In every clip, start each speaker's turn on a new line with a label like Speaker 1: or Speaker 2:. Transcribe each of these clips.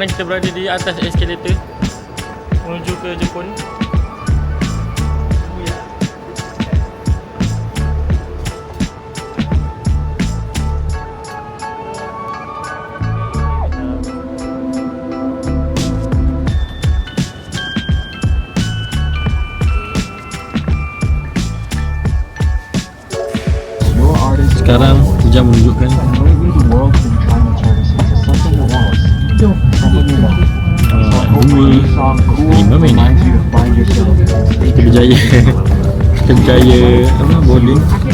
Speaker 1: Sekarang kita berada di atas eskalator Menuju ke Jepun Kita berjaya apa,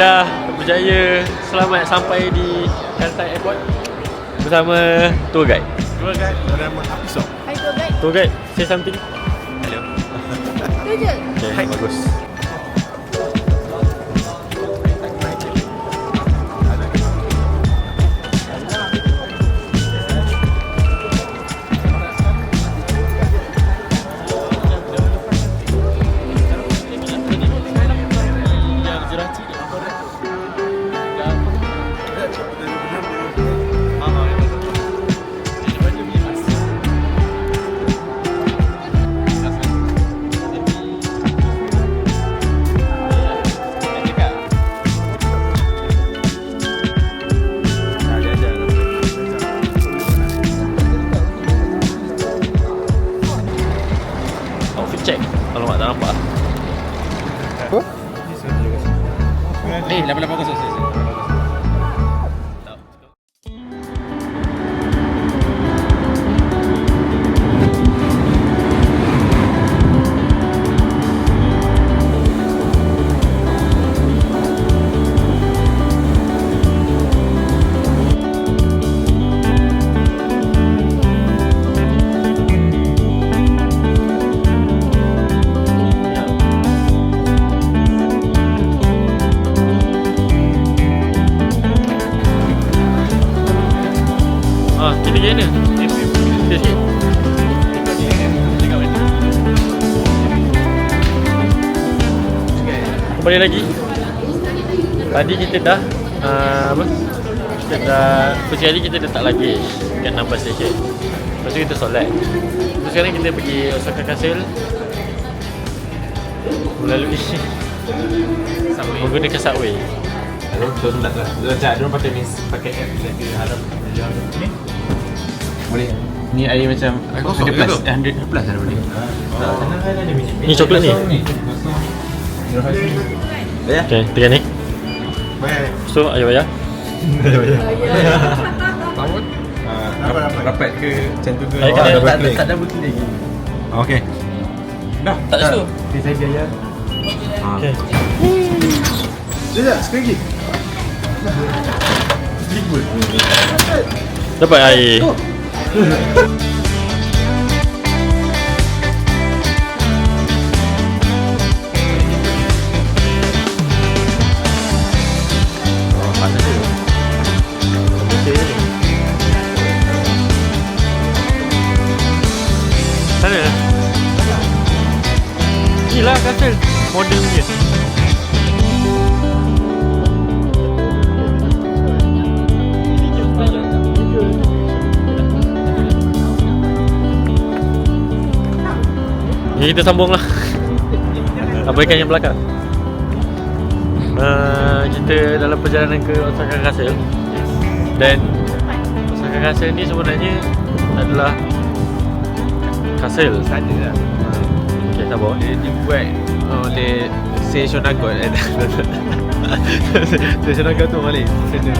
Speaker 1: dah berjaya selamat sampai di Kansai Airport bersama tour guide.
Speaker 2: Dua kan bernama Hafizoh.
Speaker 3: Hai tour guide.
Speaker 1: Tour guide, say something.
Speaker 3: Tu je.
Speaker 1: Okay, bagus.
Speaker 2: Eh, 88
Speaker 1: Ah, kita pergi mana? Kita sikit. Kembali lagi. Tadi kita dah uh, apa? Kita dah first kali kita letak luggage kat number station. Lepas tu kita solat. Terus sekarang kita pergi Osaka Castle melalui menggunakan subway.
Speaker 2: Lalu tu tak lah. Lu cak dia pakai mis pakai app jadi harap ni. Boleh. Ni air macam 100 plus. Eh, 100 plus ada boleh. Tak, sana kan ada minyak.
Speaker 1: Ni coklat ni? Okay, tekan ni.
Speaker 2: Baik.
Speaker 1: So, ayo bayar.
Speaker 2: Tahun? Rapat, rapat ke macam tu ke? Double
Speaker 1: tak-
Speaker 2: double click lagi. Okey. Dah.
Speaker 1: Tak ada tu.
Speaker 2: Di saya biaya.
Speaker 1: Okay.
Speaker 2: Sekejap, sekali lagi.
Speaker 1: Dapat air.
Speaker 2: Oh, panas tu.
Speaker 1: Sana. Jadi kita sambung lah Abaikan yang belakang? Uh, kita dalam perjalanan ke Osaka Castle. Dan Osaka Castle ni sebenarnya adalah Castle.
Speaker 2: Sana lah.
Speaker 1: Okay, sabar
Speaker 2: Dia dibuat oleh eh Seishonagot tu balik. Sana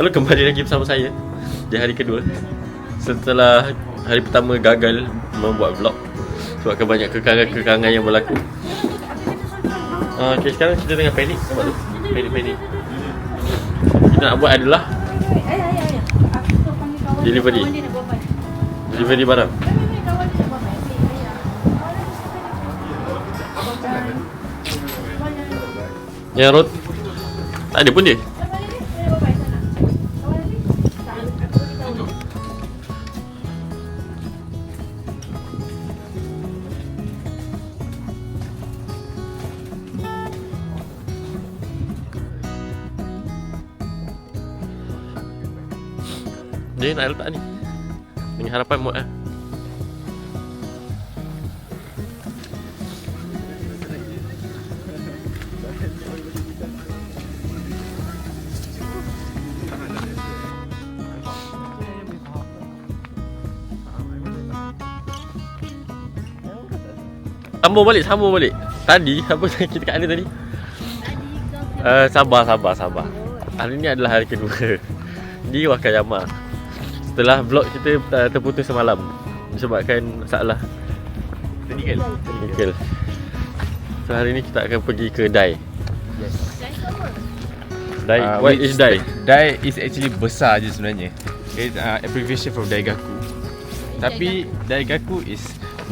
Speaker 1: Lalu kembali lagi bersama saya Di hari kedua Setelah hari pertama gagal membuat vlog Sebabkan banyak kekangan-kekangan yang berlaku uh, Okay sekarang kita tengah panik? Panik-panik Kita nak buat adalah. Delivery. Delivery barang. Yang road Tak ada pun dia Dia nak letak ni. Dengan harapan mod lah Sambung balik, sambung balik. Tadi, apa kita kat mana tadi? Uh, sabar, sabar, sabar. Hari ni adalah hari kedua. Di Wakayama Setelah vlog kita uh, terputus semalam Disebabkan masalah
Speaker 2: Teknikal
Speaker 1: Teknikal So hari ni kita akan pergi ke Dai Dai.
Speaker 2: Uh,
Speaker 1: What is dai?
Speaker 2: Dai is actually besar je sebenarnya. It's uh, abbreviation from Daigaku. Tapi Daigaku is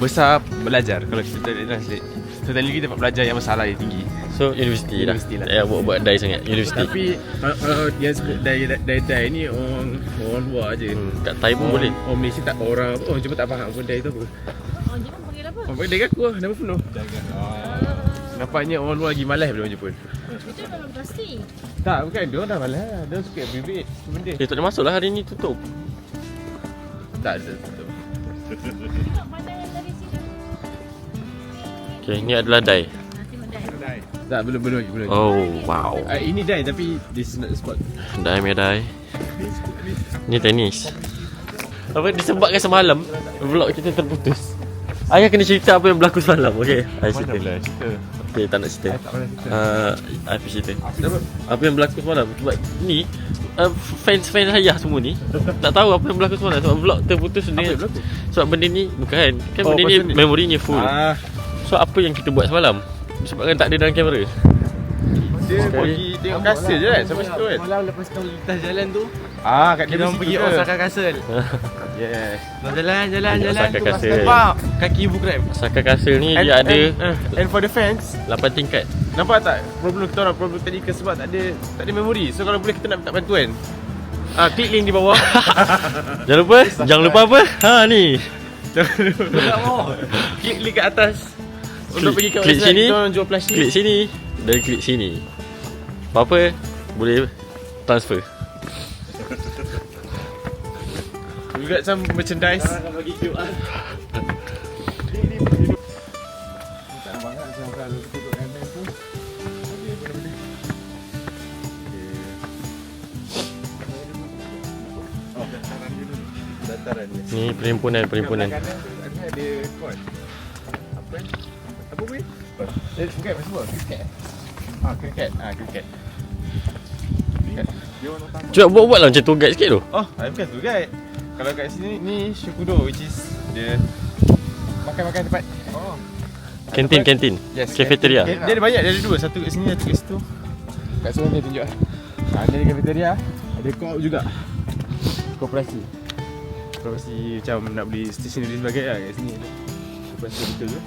Speaker 2: besar belajar kalau kita tak translate. So tadi kita dapat belajar yang besar lah yang tinggi.
Speaker 1: So university,
Speaker 2: University
Speaker 1: lah.
Speaker 2: lah.
Speaker 1: Tak payah buat buat dai sangat. University.
Speaker 2: Tapi kalau, kalau yang sebut Dai Dai Dai ni orang orang luar je.
Speaker 1: Hmm, kat Thai pun boleh.
Speaker 2: Orang Malaysia tak orang orang Jepun tak faham pun Dai tu apa.
Speaker 3: Oh, jangan panggil apa?
Speaker 2: Orang panggil Daigaku lah nama penuh. Nampaknya orang luar lagi malas orang Jepun.
Speaker 3: Itu dalam plastik.
Speaker 2: Tak, bukan. Dia dah malas. Dia suka. Apa benda?
Speaker 1: Eh, tak ada masuk lah hari ni tutup.
Speaker 2: Tak ada.
Speaker 3: sini.
Speaker 1: Okay, ni adalah dai.
Speaker 2: Tak, belum, belum lagi. Belum lagi.
Speaker 1: Oh, wow.
Speaker 2: Uh, ini Dai tapi this is not the spot.
Speaker 1: Dai me dai. Ni tenis. Apa disebabkan semalam vlog kita terputus. Ayah kena cerita apa yang berlaku semalam, okey? Ayah cerita.
Speaker 2: cerita.
Speaker 1: Okey, tak nak cerita.
Speaker 2: Pernah cerita.
Speaker 1: Uh, Ayah pergi cerita.
Speaker 2: Kenapa?
Speaker 1: Apa yang berlaku semalam Sebab ni uh, Fans-fans ayah semua ni Tak tahu apa yang berlaku semalam Sebab vlog terputus
Speaker 2: Apa
Speaker 1: ni? Sebab benda ni Bukan Kan
Speaker 2: Oh,
Speaker 1: benda ni? memorinya full
Speaker 2: Ah,
Speaker 1: So apa yang kita buat semalam Sebabkan tak ada dalam kamera
Speaker 2: dia
Speaker 1: Sekali.
Speaker 2: pergi tengok kastil je kan sampai situ kan.
Speaker 4: Malam lepas kau lintas jalan tu
Speaker 2: Ah, kat
Speaker 4: Kita orang pergi Osaka Castle
Speaker 2: Yes.
Speaker 4: Jalan, jalan, jalan
Speaker 1: Osaka Castle.
Speaker 4: nampak Kaki ibu krem
Speaker 1: Saka Castle ni
Speaker 2: And-
Speaker 1: dia ada
Speaker 2: and, and for the fans,
Speaker 1: 8 tingkat
Speaker 2: nampak tak problem kita orang problem tadi ke sebab tak ada tak ada memori. So kalau boleh kita nak minta bantuan. Ah, klik link di bawah.
Speaker 1: Jangan lupa Jangan lupa apa Ha ni
Speaker 2: klik link kat atas. Untuk
Speaker 1: Klik-
Speaker 2: pergi kat
Speaker 1: klik sini,
Speaker 2: kita orang jual plastik.
Speaker 1: Klik sini. Dan klik sini. Apa-apa Boleh transfer.
Speaker 2: We got some merchandise.
Speaker 4: bagi QR.
Speaker 1: Ni perhimpunan Perhimpunan.
Speaker 2: Ada ada Eh, bukan apa semua? Cricket. Ah, cricket. Ah, cricket. Cricket.
Speaker 1: Cuba buat-buat lah macam tour guide sikit tu
Speaker 2: Oh, I bukan tu guide. Kalau kat sini ni Shukudo which is the makan-makan tempat. Oh.
Speaker 1: Kantin Kantin
Speaker 2: Yes.
Speaker 1: Cafeteria
Speaker 2: Dia, dia ada banyak, dia ada dua. Satu kat sini, satu kat situ. Kat seorang dia tunjuk. Ha, ni ada cafeteria. Ada co-op juga. Koperasi. Koperasi macam nak beli stationery sebagai lah kat sini. Koperasi betul tu.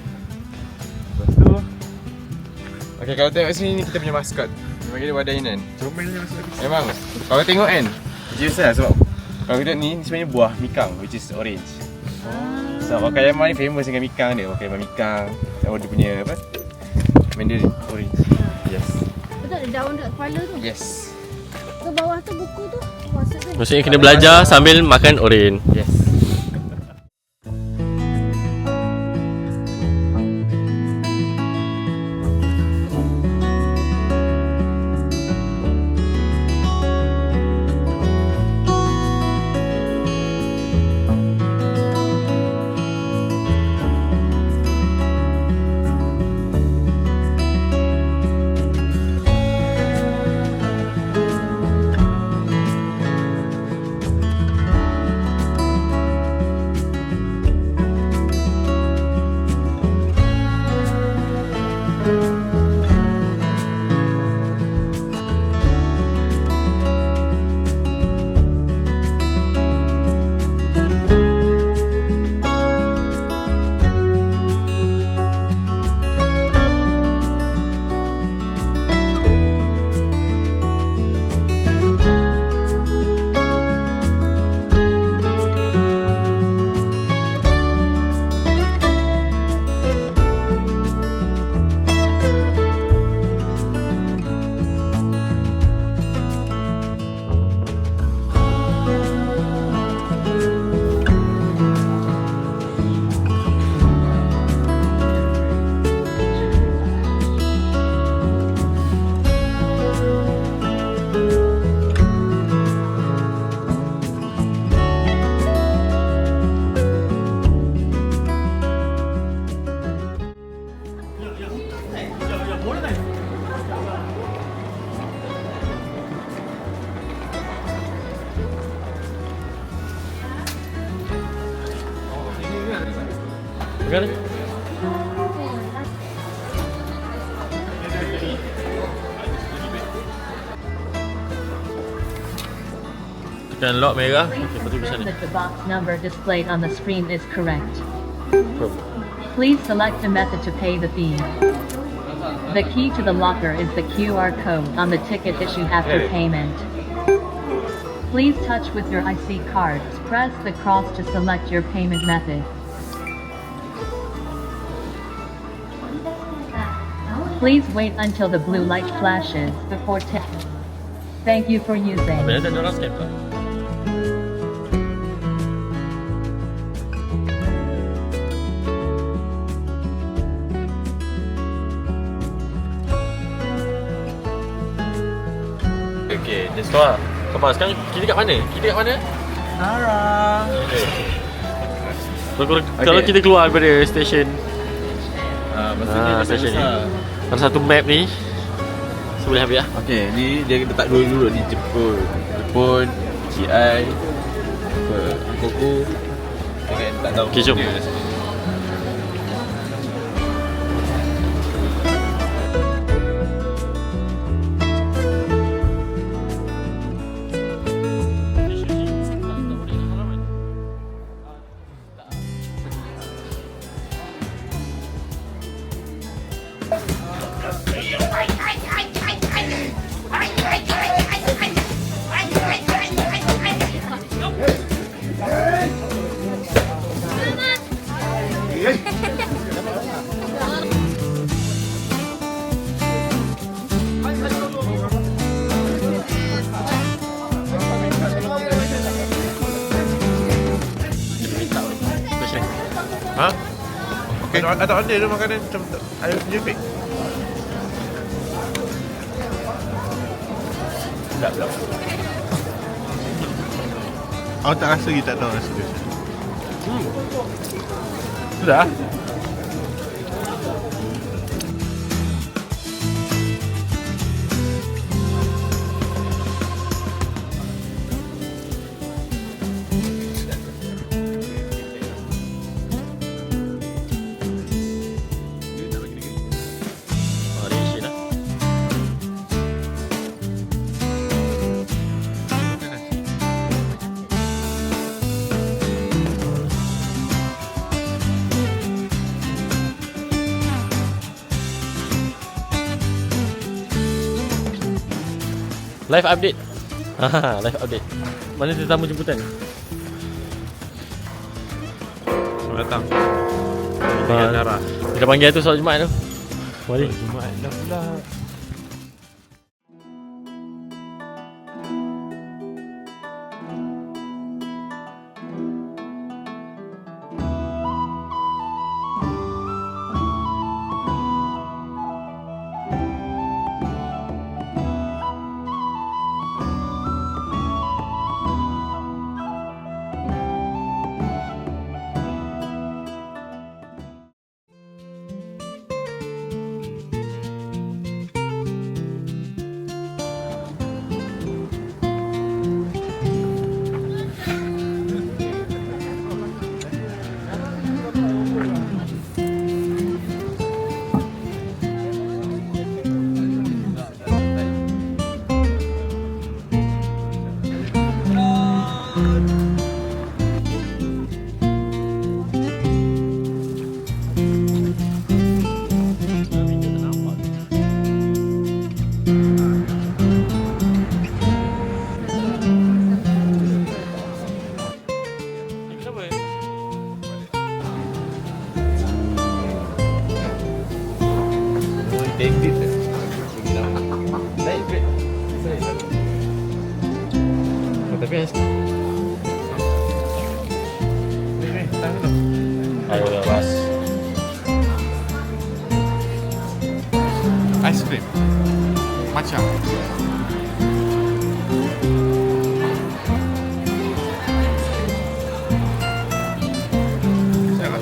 Speaker 2: Okay, kalau tengok sini ni kita punya maskot. Dia panggil dia wadainan. Comel je maskot. Memang. Kalau tengok kan, Just lah sebab kalau kita ni ni sebenarnya buah mikang which is orange. So Wakayama ni famous dengan mikang dia. Wakayama mikang. Yang dia punya apa? Mandarin orange. Yes.
Speaker 3: Betul ada daun dekat kepala tu.
Speaker 2: Yes.
Speaker 3: Ke bawah tu buku tu. Maksudnya.
Speaker 1: Maksudnya kena belajar sambil makan oren
Speaker 2: Yes.
Speaker 1: Bukan Dan lock merah. Okey,
Speaker 5: Please
Speaker 1: lepas tu ke
Speaker 5: confirm
Speaker 1: sana.
Speaker 5: that the box number displayed on the screen is correct. Please select the method to pay the fee. The key to the locker is the QR code on the ticket issued after payment. Please touch with your IC card. Press the cross to select your payment method. Please wait until the blue light flashes before tip. Thank you for using.
Speaker 1: Apa ada orang scam tak? Okay, let's go lah. On, sekarang kita kat mana? Kita kat mana?
Speaker 4: Arah.
Speaker 1: Okay. So, kalau, kalau kita keluar daripada stesen
Speaker 4: Ah,
Speaker 1: Ah, stesen ni Ada satu map ni So boleh ambil lah
Speaker 2: Okay, ni dia letak dulu dulu ni Jepun. Jepun, GI, Koko. Dengan tak tahu.
Speaker 1: Okay, jom.
Speaker 2: dia
Speaker 4: Okay. Ada, ada order tu makanan macam ayam jepit.
Speaker 1: Tak, tak
Speaker 4: Aku tak rasa lagi tak tahu rasa dia.
Speaker 1: Sudah? Live update. Haha, live update. Mana tetamu jemputan?
Speaker 4: Selamat datang. Dengan Nara.
Speaker 1: Kita panggil tu solat Jumaat tu. Mari.
Speaker 4: Jumaat dah pula. 맞죠? 제가